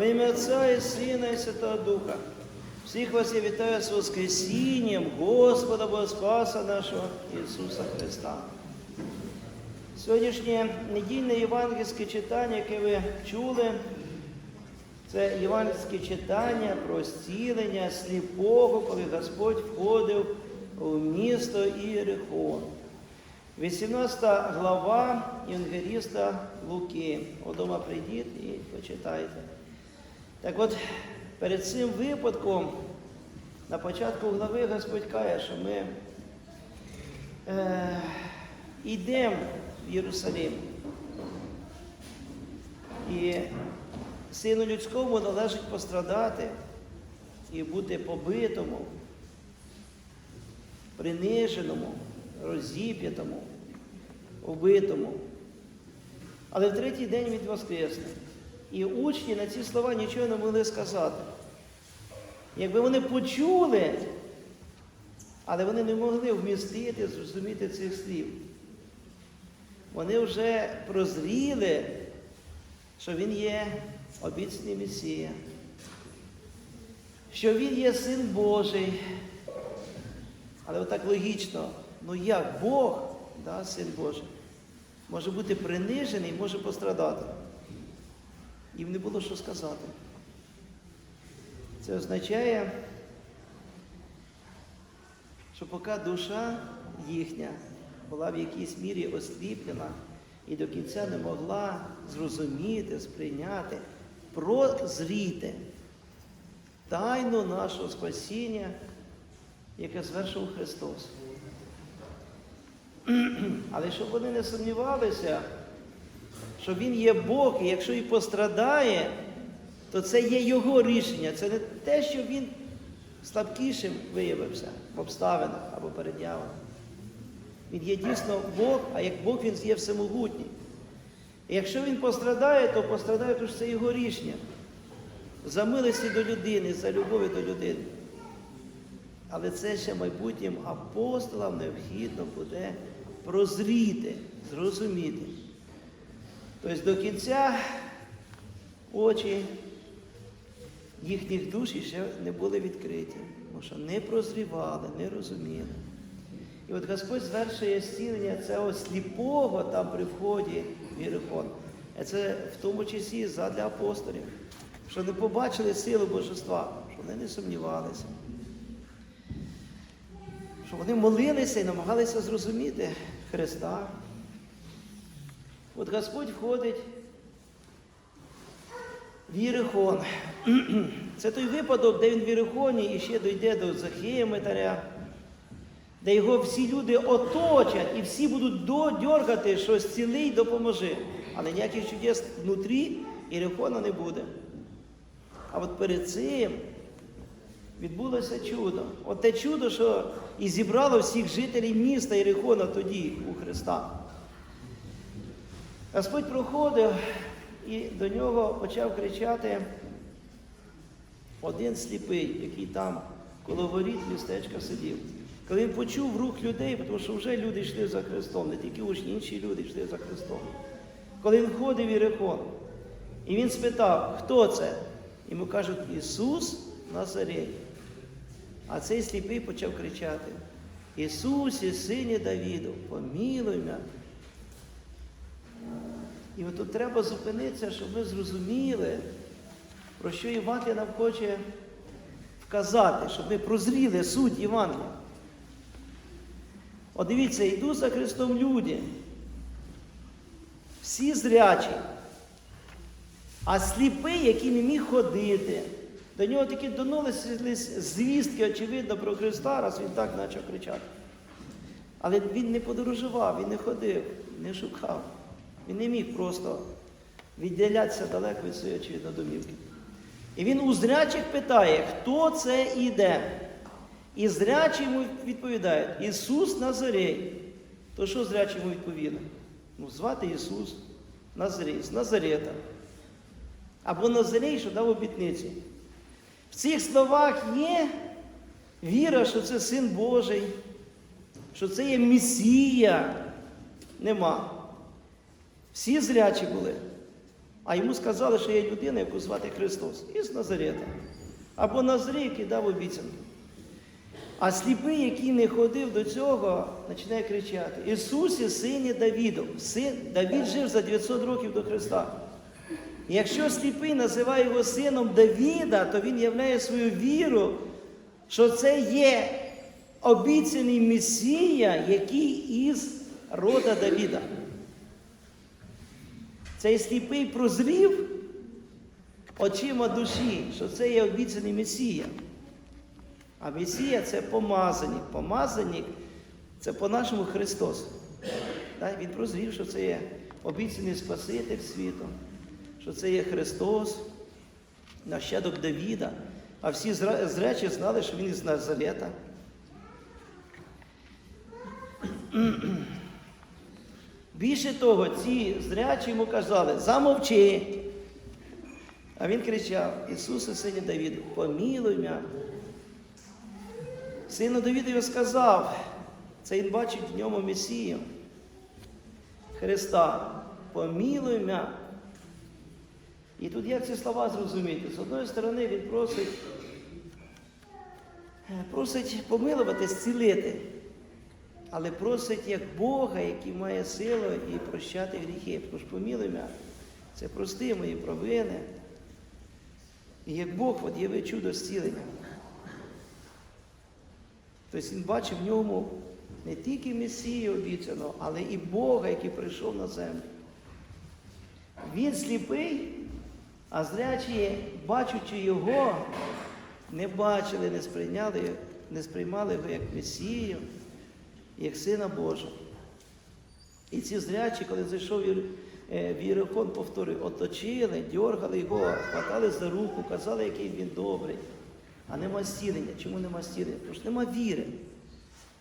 Во ім'я Отця і Сина і Святого Духа. Всіх вас я вітаю з Воскресінням Господа Бога Спаса нашого Ісуса Христа. Сьогоднішнє недільне євангельське читання, яке ви чули, це євангельське читання про зцілення сліпого, коли Господь входив у місто Іерихон. 18 глава Євангеліста Луки. Удома прийдіть і почитайте. Так от, перед цим випадком, на початку глави Господь каже, що ми е, йдемо в Єрусалим. І сину людському належить пострадати і бути побитому, приниженому, розіп'ятому, убитому. Але в третій день він воскресне. І учні на ці слова нічого не могли сказати. Якби вони почули, але вони не могли вмістити, зрозуміти цих слів. Вони вже прозріли, що він є обіцяний Месія, що він є син Божий. Але отак логічно, ну як Бог, да, син Божий, може бути принижений, може пострадати. Їм не було що сказати. Це означає, що поки душа їхня була в якійсь мірі осліплена і до кінця не могла зрозуміти, сприйняти, прозріти тайну нашого спасіння, яке звершив Христос. Але щоб вони не сумнівалися, що Він є Бог, і якщо і пострадає, то це є Його рішення. Це не те, що він слабкішим виявився в обставинах або перед явом. Він є дійсно Бог, а як Бог він є всемогутній. І якщо він пострадає, то пострадає, тому що це його рішення. За милості до людини, за любові до людини. Але це ще майбутнім апостолам необхідно буде прозріти, зрозуміти. Тобто до кінця очі їхніх душ ще не були відкриті, тому що не прозрівали, не розуміли. І от Господь звершує зцілення цього сліпого там при вході в Єрихон. Це в тому числі задля апостолів, що не побачили силу божества, що вони не сумнівалися. Що вони молилися і намагалися зрозуміти Христа. От Господь входить в Єрихон. Це той випадок, де він в Єрихоні і ще дойде до Захея Митаря, де його всі люди оточать і всі будуть дьоргати, що зцілий допоможи. Але ніяких чудес внутрі Єрихона не буде. А от перед цим відбулося чудо. От те чудо, що і зібрало всіх жителів міста Єрихона тоді у Христа. Господь проходив і до нього почав кричати один сліпий, який там коло воріт містечка сидів. Коли він почув рух людей, тому що вже люди йшли за Христом, не тільки учні, інші люди йшли за Христом. Коли він входив в Ірехон, і він спитав, хто це? Йому кажуть, Ісус Назарей. А цей сліпий почав кричати: Ісусі, сині Давіду, помілуй мене. І от тут треба зупинитися, щоб ми зрозуміли, про що Євангелія нам хоче вказати, щоб ми прозріли суть Євангелія. От дивіться, йду за Христом люди. Всі зрячі, а сліпий, який не міг ходити. До нього таки донулися звістки, очевидно, про Христа, раз він так почав кричати. Але він не подорожував, він не ходив, не шукав. Він не міг просто відділятися далеко від своєї очевидно домівки. І він у зрячих питає, хто це іде. І зрячі йому відповідають, Ісус Назарей. То що зрячі йому відповіли? Ну, звати Ісус Назарей, з Назарета. Або Назарей, що дав обітницю. В цих словах є віра, що це Син Божий, що це є Месія. Нема. Всі зрячі були. А йому сказали, що є людина, яку звати Христос, із Назарета. Або Назарій, який дав обіцянку. А сліпий, який не ходив до цього, починає кричати: Ісусі, сині Давідов. Син Давід жив за 900 років до Христа. Якщо сліпий називає його сином Давіда, то він являє свою віру, що це є обіцяний Месія, який із рода Давіда. Цей сліпий прозрів очима душі, що це є обіцяний Месія. А Месія це помазаник. Помазаник це по-нашому Христос. Так, Він прозрів, що це є обіцяний Спаситель світу, що це є Христос, нащадок Давіда. А всі зра- зречі знали, що він із Назарета. Більше того, ці зрячі йому казали, замовчи. А він кричав: Ісусе, сині Давіду, помілуй мене. Сину Давідові сказав, це він бачить в ньому Месію Христа, помілуй мене. І тут як ці слова зрозуміти? З одної сторони, він просить, просить помилувати, зцілити, але просить як Бога, який має силу і прощати гріхи. Тож помілуй мене, це прости мої провини. І як Бог явив чудо зцілення. Тобто він бачив в ньому не тільки Месію обіцяного, але і Бога, який прийшов на землю. Він сліпий, а зрячі, бачучи його, не бачили, не сприйняли, не сприймали його як Месію, як Сина Божого. І ці зрячі, коли зайшов е, в Єрихон, повторюю, оточили, дьоргали його, хватали за руку, казали, який він добрий. А нема зцілення. Чому нема зцілення? Тому що нема віри.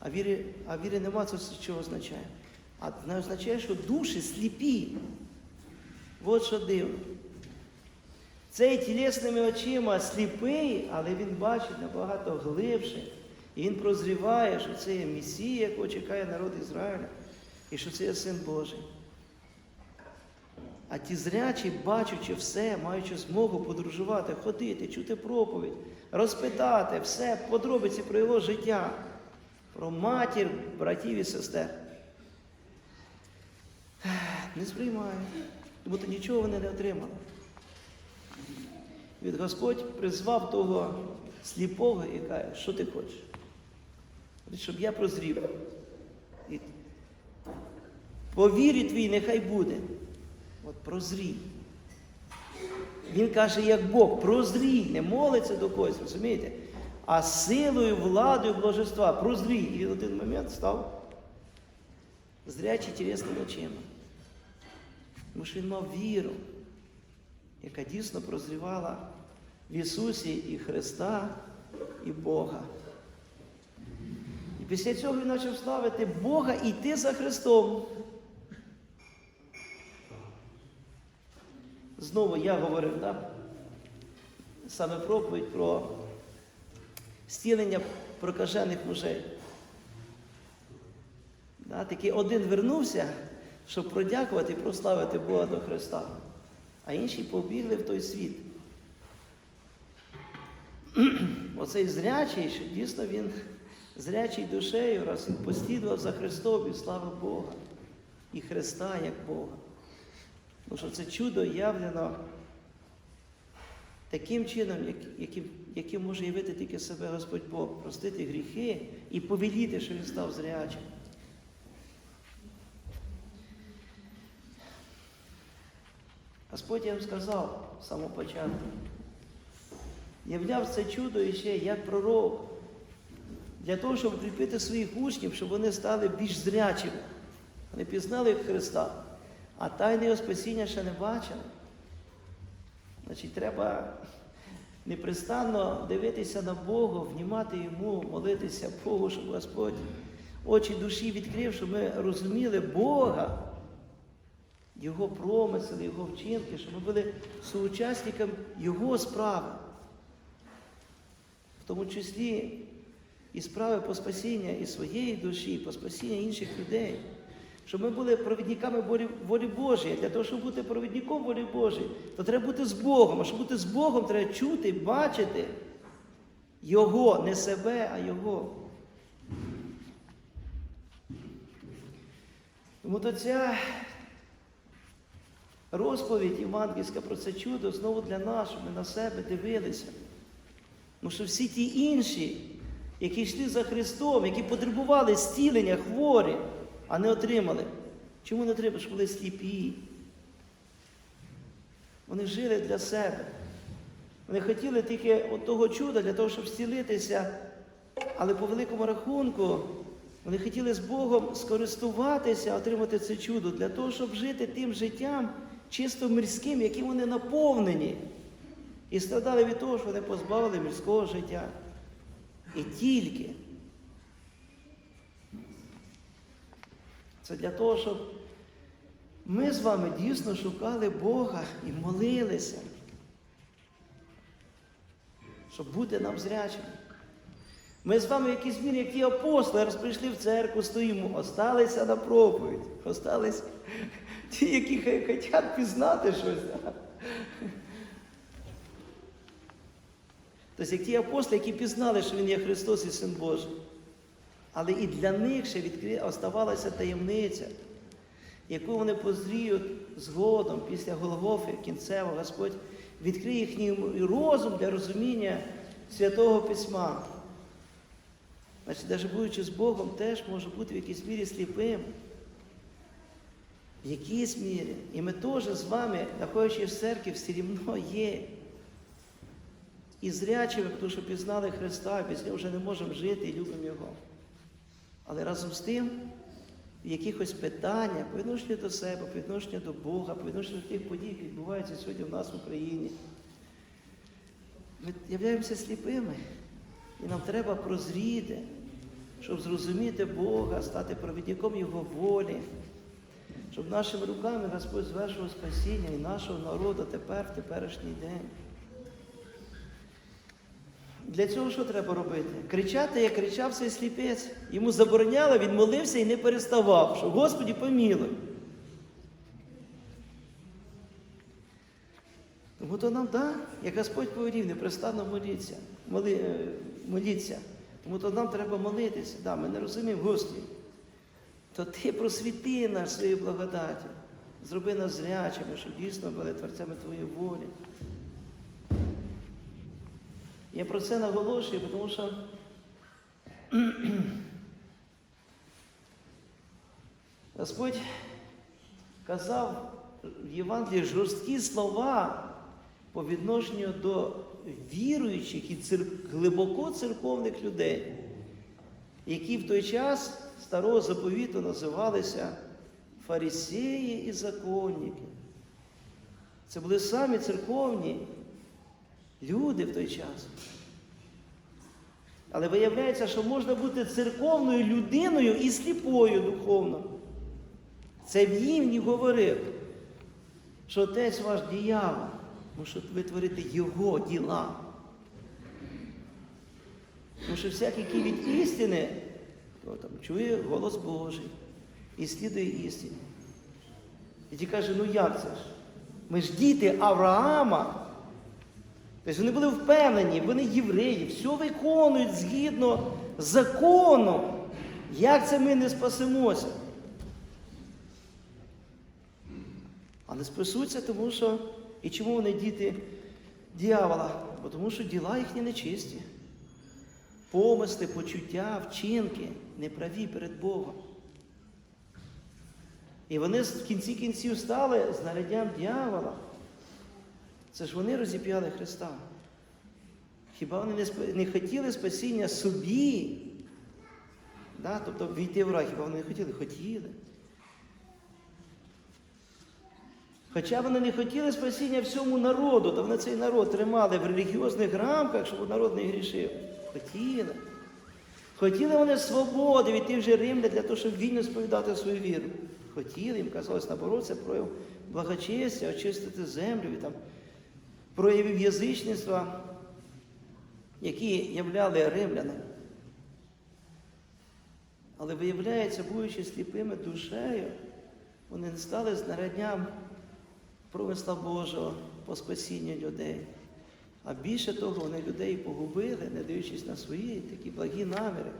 А віри, а віри нема, це що означає? А не означає, що душі сліпі. От що дивно. Цей тілесними очима сліпий, але він бачить набагато глибше. І він прозріває, що це є Месія, якого чекає народ Ізраїля, і що це є Син Божий. А ті зрячі, бачачи все, маючи змогу подорожувати, ходити, чути проповідь, розпитати все, подробиці про його життя, про матір, братів і сестер. Не сприймають, тому то нічого вони не отримали. Від Господь призвав того сліпого і каже, що ти хочеш? Щоб я прозрів. По вірі твій нехай буде. От прозрій. Він каже, як Бог, прозрій, не молиться до когось, розумієте? А силою, владою божества, прозрій. І в один момент став зрячий тілесними очима. Тому що він мав віру, яка дійсно прозрівала в Ісусі і Христа, і Бога. Після цього він почав славити Бога і йти за Христом. Знову я говорив, да? саме проповідь про зцілення прокажених мужей. Да? Такий один вернувся, щоб продякувати і прославити Бога до Христа, а інші побігли в той світ. Оцей зрячий, що дійсно він зрячий душею, раз він послідував за Христом і славив Бога. І Христа як Бога. Тому що це чудо явлено таким чином, яким, яким може явити тільки себе Господь Бог, простити гріхи і повеліти, що він став зрячим. Господь я вам сказав з самого початку. Являв це чудо іще як пророк, для того, щоб укріпити своїх учнів, щоб вони стали більш зрячими. Вони пізнали Христа, а тайни його спасіння ще не бачили. Значить, треба непрестанно дивитися на Бога, внімати Йому, молитися Богу, щоб Господь очі душі відкрив, щоб ми розуміли Бога, Його промисли, Його вчинки, щоб ми були соучасниками Його справи. В тому числі і справи по спасіння і своєї душі, і по спасіння інших людей. щоб ми були провідниками волі, Божої. Для того, щоб бути провідником волі Божої, то треба бути з Богом. А щоб бути з Богом, треба чути, бачити Його, не себе, а Його. Тому то ця розповідь Євангельська про це чудо знову для нас, щоб ми на себе дивилися. Тому що всі ті інші, які йшли за Христом, які потребували зцілення, хворі, а не отримали. Чому не отримали? Щоб були сліпі. Вони жили для себе. Вони хотіли тільки от того чуда для того, щоб зцілитися, але по великому рахунку вони хотіли з Богом скористуватися, отримати це чудо, для того, щоб жити тим життям чисто мирським, яким вони наповнені. І страдали від того, що вони позбавили мирського життя. І тільки. Це для того, щоб ми з вами дійсно шукали Бога і молилися, щоб бути нам зрячими. Ми з вами в якійсь мірі, як ті апостоли, раз прийшли в церкву, стоїмо, осталися на проповідь, остались ті, які хочуть пізнати щось. да. Тобто, як ті апостоли, які пізнали, що Він є Христос і Син Божий. Але і для них ще відкри... оставалася таємниця, яку вони позріють згодом після Голгофи кінцево, Господь відкриє їхній розум для розуміння Святого Письма. Значить, навіть будучи з Богом, теж може бути в якійсь мірі сліпим. В якійсь мірі. І ми теж з вами, знаходячись в церкві, все рівно є. І зрячими, тому що пізнали Христа, без нього вже не можемо жити і любимо Його. Але разом з тим, якихось питаннях, по відношенню до себе, по відношенню до Бога, по відношенню до тих подій, які відбуваються сьогодні в нас в Україні, ми являємося сліпими. І нам треба прозріти, щоб зрозуміти Бога, стати провідником Його волі, щоб нашими руками Господь звершував спасіння і нашого народу тепер, в теперішній день. Для цього що треба робити? Кричати, як кричав цей сліпець. Йому забороняли, він молився і не переставав, що Господі помілуй. Тому то нам, да, як Господь повелів, непрестанно моліться, моли, е, моліться. Тому то нам треба молитися. Да, ми не розуміємо, Господи, то Ти просвіти нас своєю благодаттю. Зроби нас зрячими, щоб дійсно були творцями Твоєї волі. Я про це наголошую, тому що Господь казав в Євангелії жорсткі слова по відношенню до віруючих і цир... глибоко церковних людей, які в той час старого заповіту називалися фарисеї і законники. Це були самі церковні люди в той час. Але виявляється, що можна бути церковною людиною і сліпою духовно. Це він не говорив, що отець ваш діяв, тому що ви творите його діла. Тому що всякий, який від істини, то там чує голос Божий і слідує істині. І ті каже, ну як це ж? Ми ж діти Авраама. Тобто вони були впевнені, вони євреї, все виконують згідно закону. Як це ми не спасемося? Але спасуться, тому що і чому вони діти дьявола? Бо тому що діла їхні нечисті. Помисли, почуття, вчинки неправі перед Богом. І вони в кінці кінців стали знаряддям дьявола. Це ж вони розіп'яли Христа. Хіба вони не, не хотіли спасіння собі? Да? Тобто війти в рай, хіба вони не хотіли? Хотіли. Хоча вони не хотіли спасіння всьому народу, то вони цей народ тримали в релігіозних рамках, щоб народ не грішив. Хотіли. Хотіли вони свободи від тих же римлян для того, щоб вільно сповідати свою віру. Хотіли, їм казалось, наоборот, це прояв благочестя, очистити землю від там, проявів язичництва, які являли римляни. Але виявляється, будучи сліпими душею, вони не стали знарядням промисла Божого по спасінню людей. А більше того, вони людей погубили, не дивлячись на свої такі благі наміри.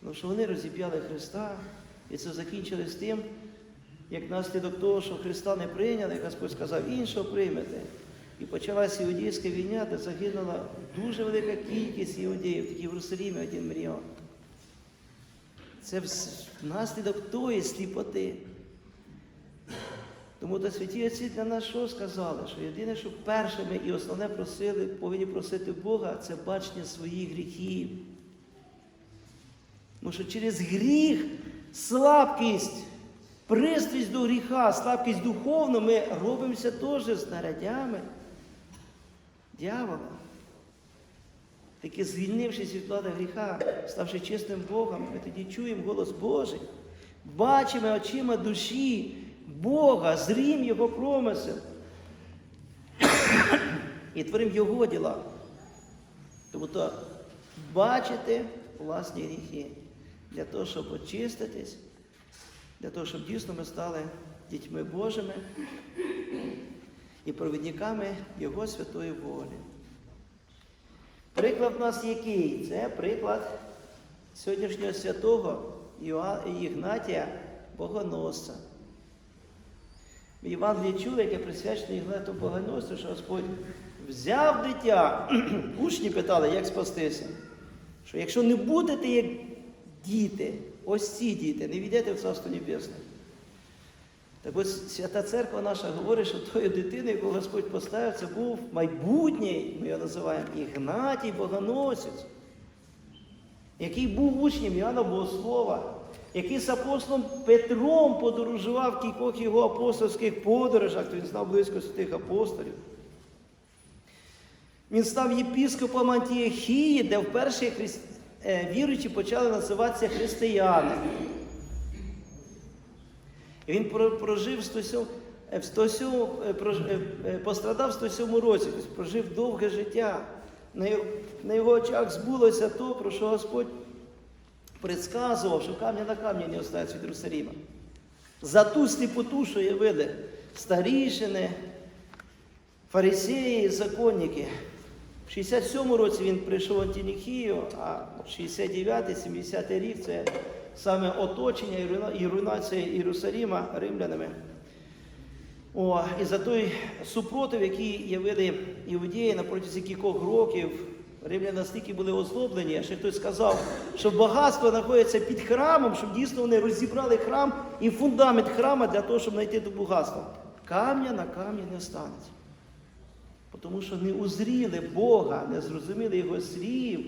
Тому що вони розіп'яли Христа, і це закінчилось тим, як наслідок того, що Христа не прийняли, Господь сказав, іншого приймете. І почалася іудейська війна, де загинула дуже велика кількість іудеїв, такі в Єрусалімі один мільйон. Це внаслідок тої сліпоти. Тому то святі отці для нас що сказали? Що єдине, що перше ми і основне просили, повинні просити Бога, це бачення своїх гріхів. Тому що через гріх, слабкість, пристрість до гріха, слабкість духовну, ми робимося теж знарядями дьявола. Таки звільнившись від влади гріха, ставши чистим Богом, ми тоді чуємо голос Божий, бачимо очима душі Бога, зрім Його промисел і творимо Його діла. Тому бачити власні гріхи для того, щоб очиститись, для того, щоб дійсно ми стали дітьми Божими і провідниками Його святої волі. Приклад у нас який? Це приклад сьогоднішнього святого Ігнатія Богоносця. В Євангелії яке присвячено Ігнату Богоносцю, що Господь взяв дитя. Учні питали, як спастися. Що якщо не будете як діти, ось ці діти, не війдете в Царство Небесне. Так ось Свята Церква наша говорить, що тою дитиною, яку Господь поставив, це був майбутній, ми його називаємо Ігнатій Богоносець, який був учнем Іоанна Богослова, який з апостолом Петром подорожував в кількох його апостольських подорожах, то він знав близько святих апостолів. Він став єпіскопом Антіохії, де вперше е, віруючі почали називатися християни. Він прожив 107, е, в 107, е, е, е, пострадав в 107 році, тобто прожив довге життя. На його, очах збулося то, про що Господь предсказував, що камня на камні не остається від Єрусаліма. За ту сліпоту, що явили старішини, фарисеї, законники. В 67 році він прийшов в Антінікію, а 69-70 рік це саме оточення і руйнація Єрусаліма римлянами. О, і за той супротив, який явили іудеї на протязі кількох років, римляни настільки були озлоблені, ще хтось сказав, що багатство знаходиться під храмом, щоб дійсно вони розібрали храм і фундамент храма для того, щоб знайти до багатства. Камня на камні не останеться. Тому що не узріли Бога, не зрозуміли Його слів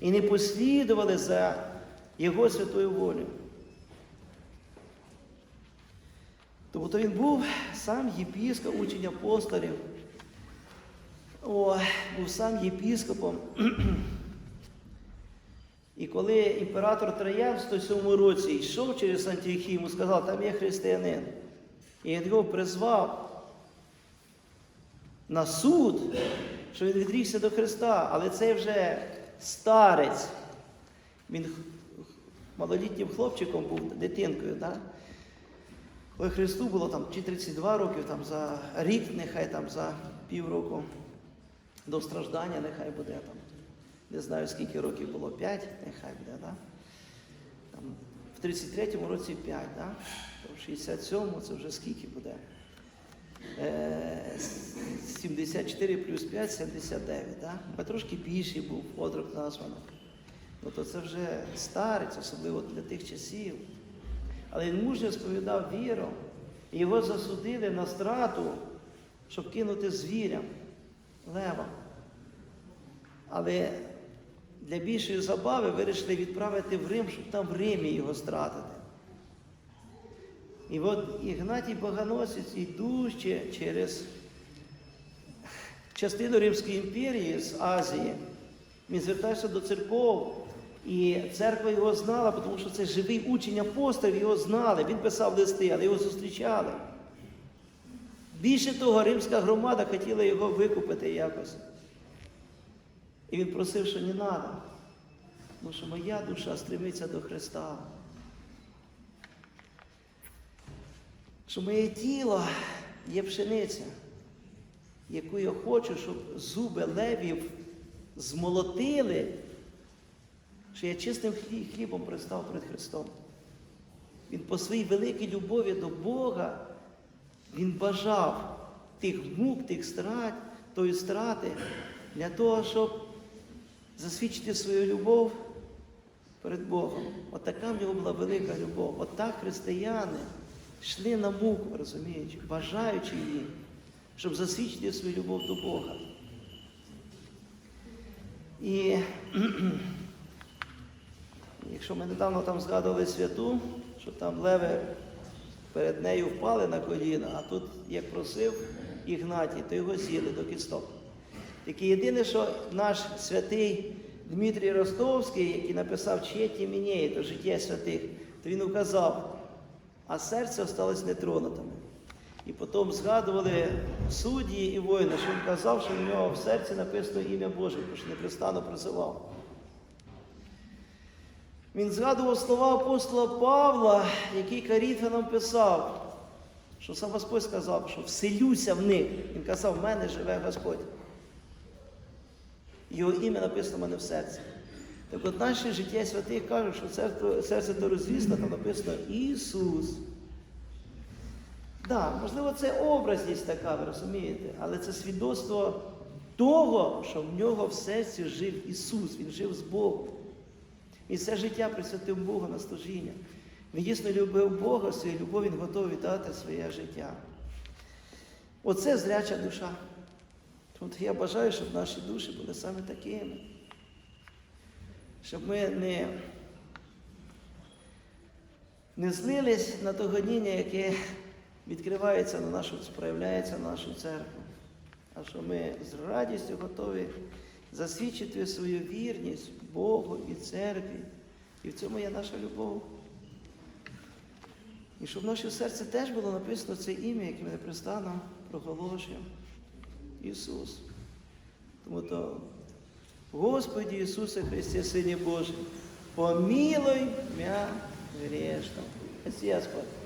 і не послідували за Його святою волею. Тому він був сам єпіскоп, учень апостолів. О, був сам єпіскопом. І коли імператор Троян в 107 році йшов через Антіохію, йому сказав, там є християнин. І він його призвав на суд, що він відрікся до Христа, але цей вже старець. Він малолітнім хлопчиком був дитинкою. Да? Коли Христу було там чи 32 роки, там за рік, нехай там за півроку до страждання, нехай буде там. Не знаю, скільки років було, 5, нехай буде, да? Там, в 33-му році 5, да? В 67-му це вже скільки буде? Е, 74 плюс 5 79, да? А трошки більший був одрок названо. Ну то це вже старець, особливо для тих часів. Але він мужньо сповідав віру, і його засудили на страту, щоб кинути звірям, левам. Але для більшої забави вирішили відправити в Рим, щоб там в Римі його стратити. І от Ігнатій Богоносець, йдучи через частину Римської імперії з Азії, він звертався до церков, і церква його знала, тому що це живий учень апостолів, його знали. Він писав листи, але його зустрічали. Більше того, римська громада хотіла його викупити якось. І він просив, що не треба. Тому що моя душа стремиться до Христа. Що моє тіло є пшениця, яку я хочу, щоб зуби левів змолотили, що я чистим хлібом пристав перед Христом. Він по своїй великій любові до Бога, він бажав тих мук, тих страт, тої страти для того, щоб засвідчити свою любов перед Богом. От в нього була велика любов. От християни йшли на муку, розуміючи, бажаючи її, щоб засвідчити свою любов до Бога. І якщо ми недавно там згадували святу, що там леви перед нею впали на коліна, а тут, як просив Ігнатій, то його з'їли до кісток. Тільки єдине, що наш святий Дмитрій Ростовський, який написав Четі Мінєї, то життя святих, то він указав, а серце осталось нетронутим. І потім згадували судді і воїни, що він казав, що в нього в серці написано ім'я Боже, тому що непрестанно призивав. Він згадував слова апостола Павла, який Каріфянам писав, що сам Господь сказав, що вселюся в них. Він казав, в мене живе Господь. Його ім'я написано в мене в серці. Так от наше життя святих кажуть, що серце, серце то розвісно, там написано Ісус. Так, да, можливо, це образність така, ви розумієте, але це свідоцтво того, що в нього в серці жив Ісус, Він жив з Богом. Він все життя присвятив Богу на служіння. Він дійсно любив Бога, свою любов він готовий віддати своє життя. Оце зряча душа. Тому я бажаю, щоб наші душі були саме такими. Щоб ми не, не злились на то гоніння, яке відкривається на нашу, проявляється на нашу церкву. А що ми з радістю готові засвідчити свою вірність Богу і церкві. І в цьому є наша любов. І щоб в наше серце теж було написано це ім'я, яке ми непрестанно проголошуємо. Ісус. Тому то, Господи Ісусе Христе, Сині Божий, помилуй мя грешного. Господь.